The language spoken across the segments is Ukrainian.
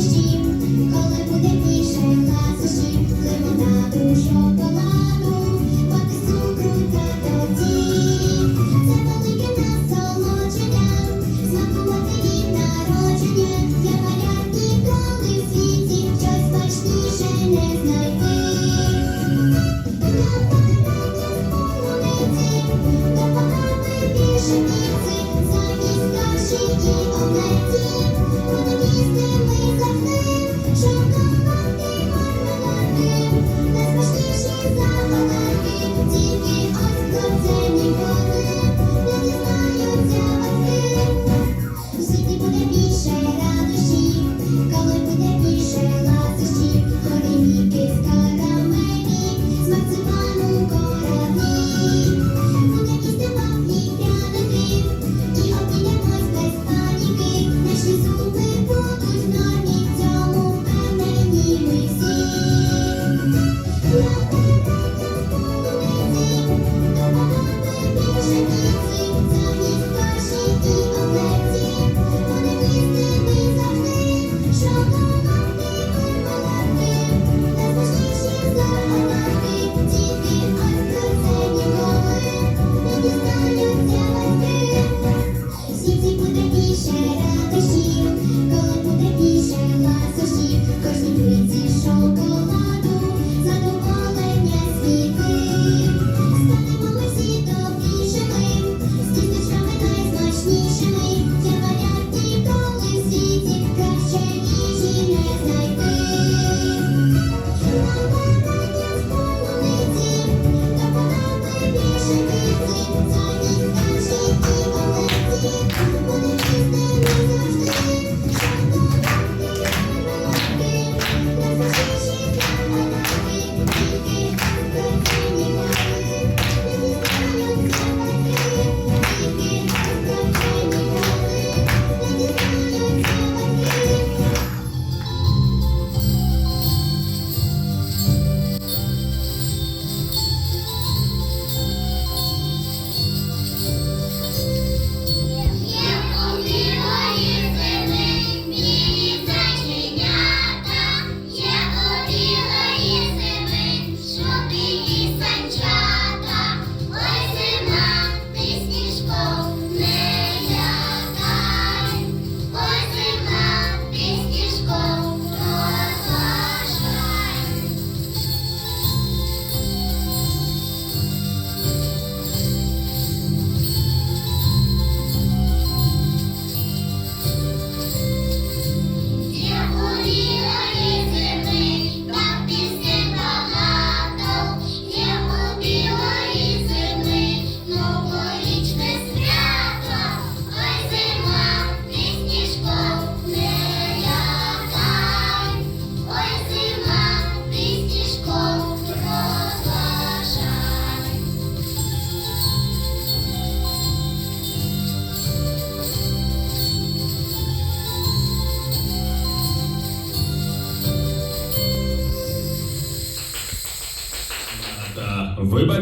see.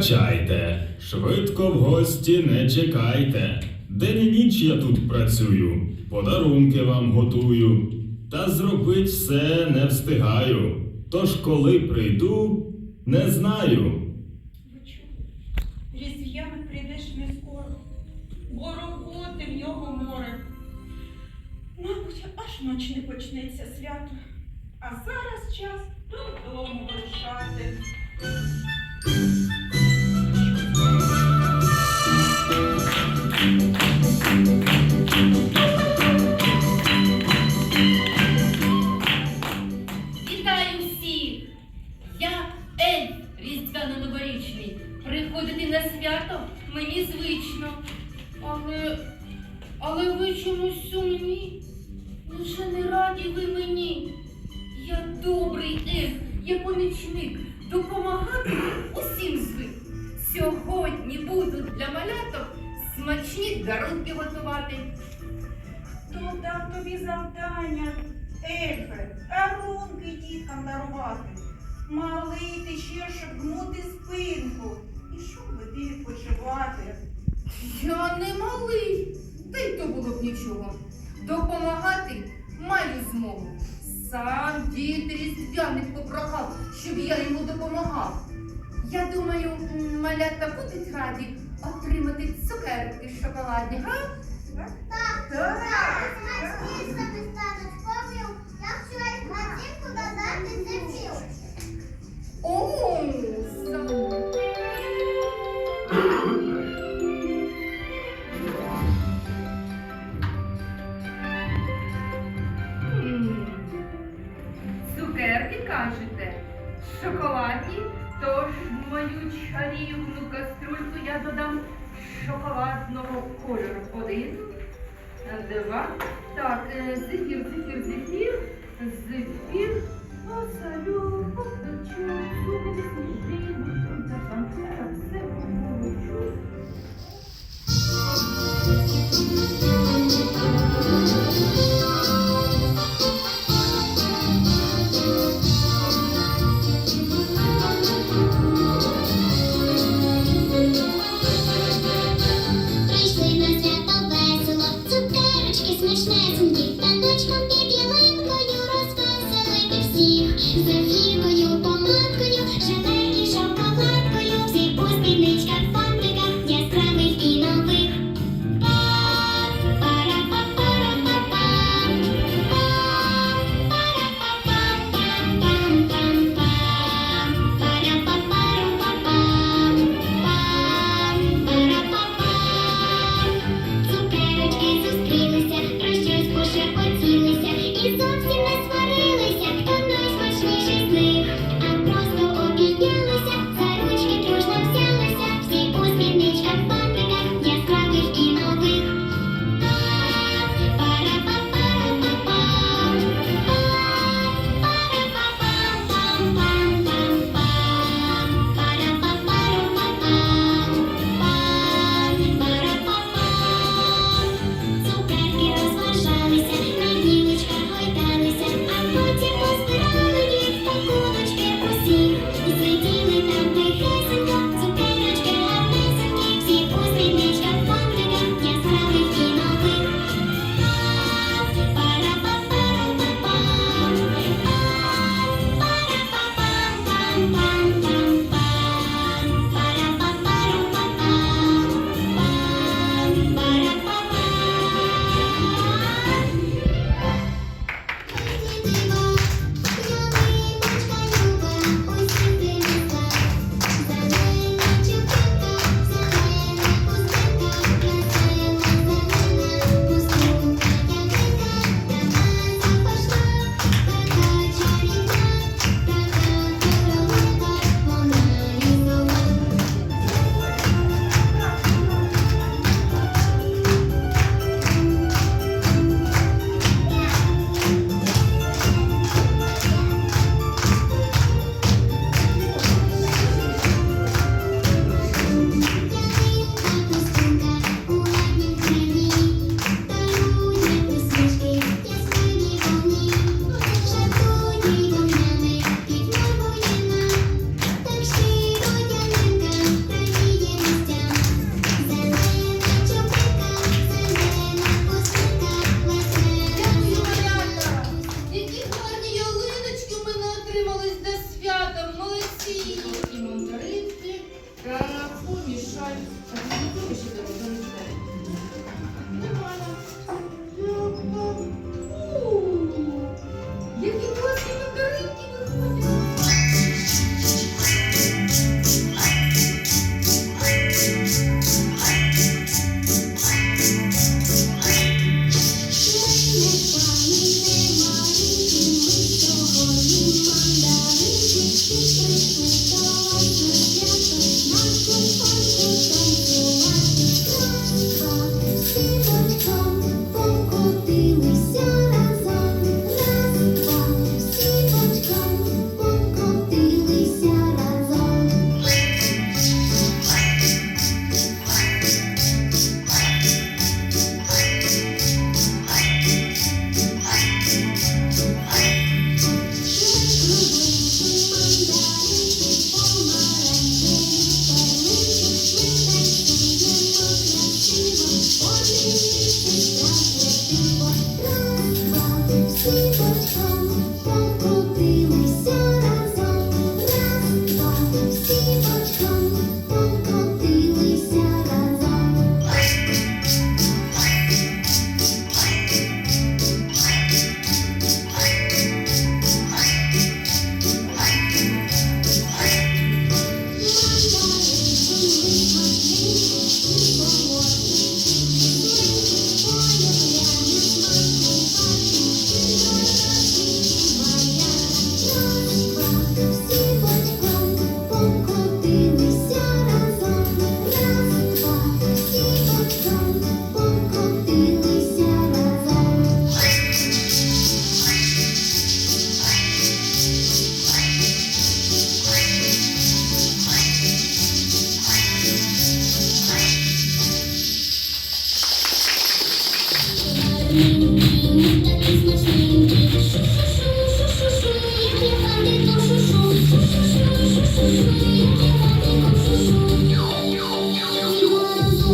Вибачайте, швидко в гості не чекайте. День і ніч я тут працюю, подарунки вам готую, та зробить все не встигаю. Тож коли прийду, не знаю. Різдв'ями прийдеш не скоро, бо роботи в нього море. Мабуть, аж ноч не почнеться свято, а зараз час додому рушати. помічник, допомагати усім звик. Сьогодні будуть для маляток смачні дарунки готувати. Хто дав тобі завдання, ельфи, дарунки діткам дарувати. Малий ти ще шепнути спинку. І щоб би ти відпочивати. Я не малий, та й то було б нічого. Допомагати маю змогу. Сам діти різдвяник попрохав, щоб я йому допомагав. Я думаю, малята будуть раді отримати цукерки шоколадні, га?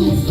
Please.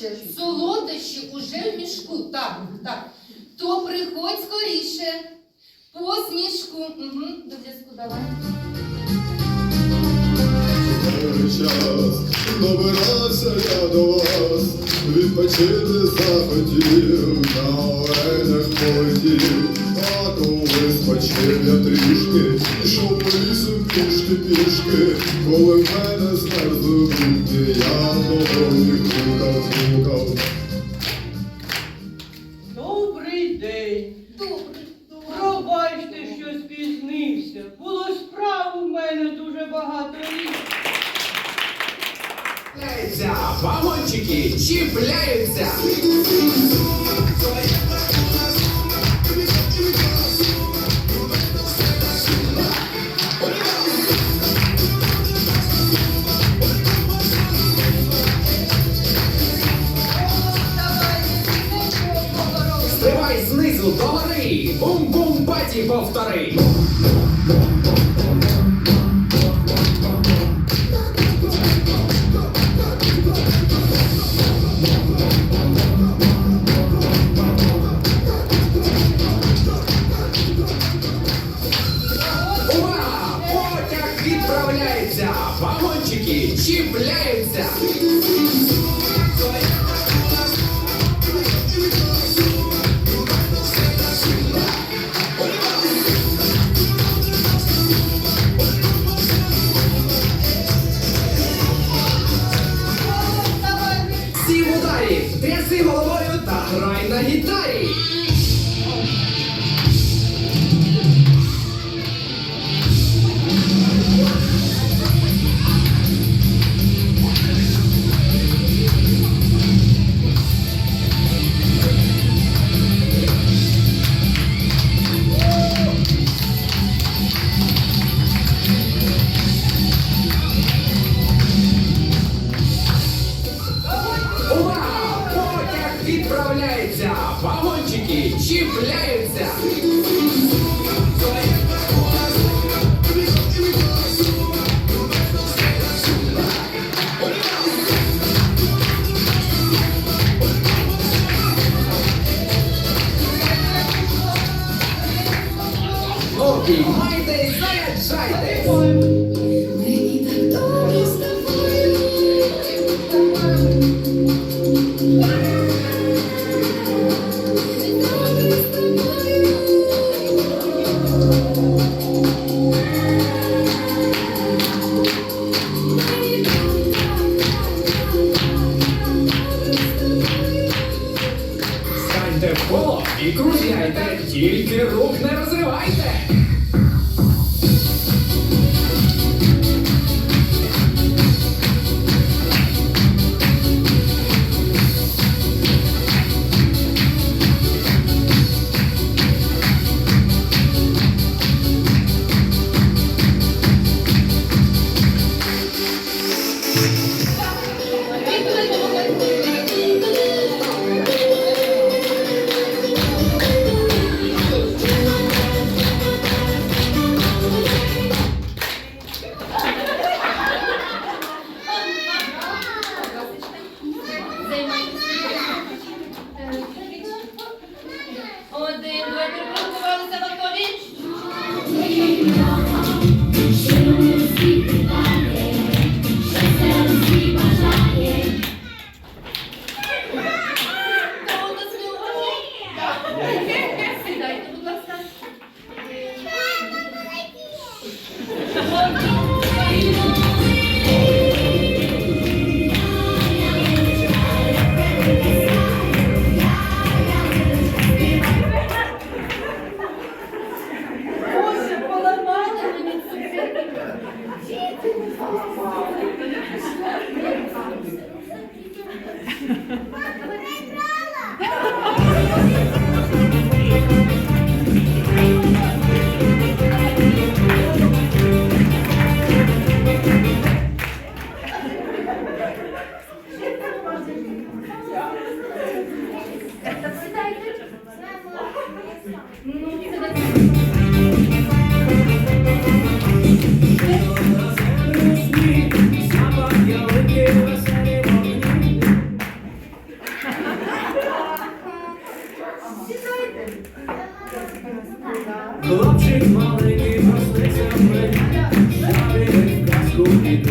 Солодощі. Солодощі уже в мішку. Так, так. То приходь скоріше. По смішку. Угу, До зв'язку давай. Час добирався я до вас, відпочити захотів, на оленях полетів, а коли спочив я трішки, пішов по лісу пішки-пішки, коли в мене змерзли руки, я доброю. Вагончики чіпляються. Friday, Saturday.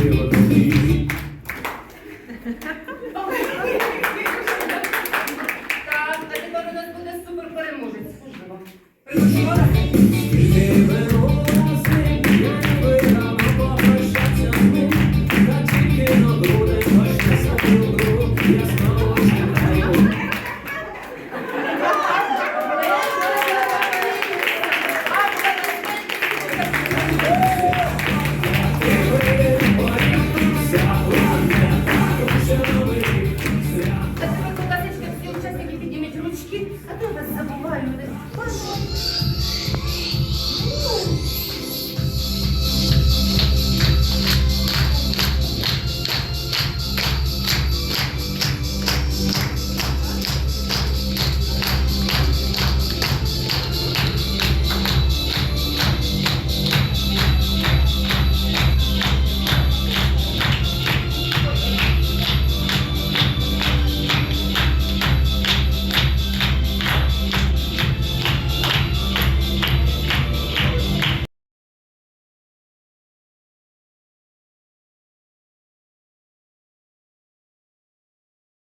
feel a beat.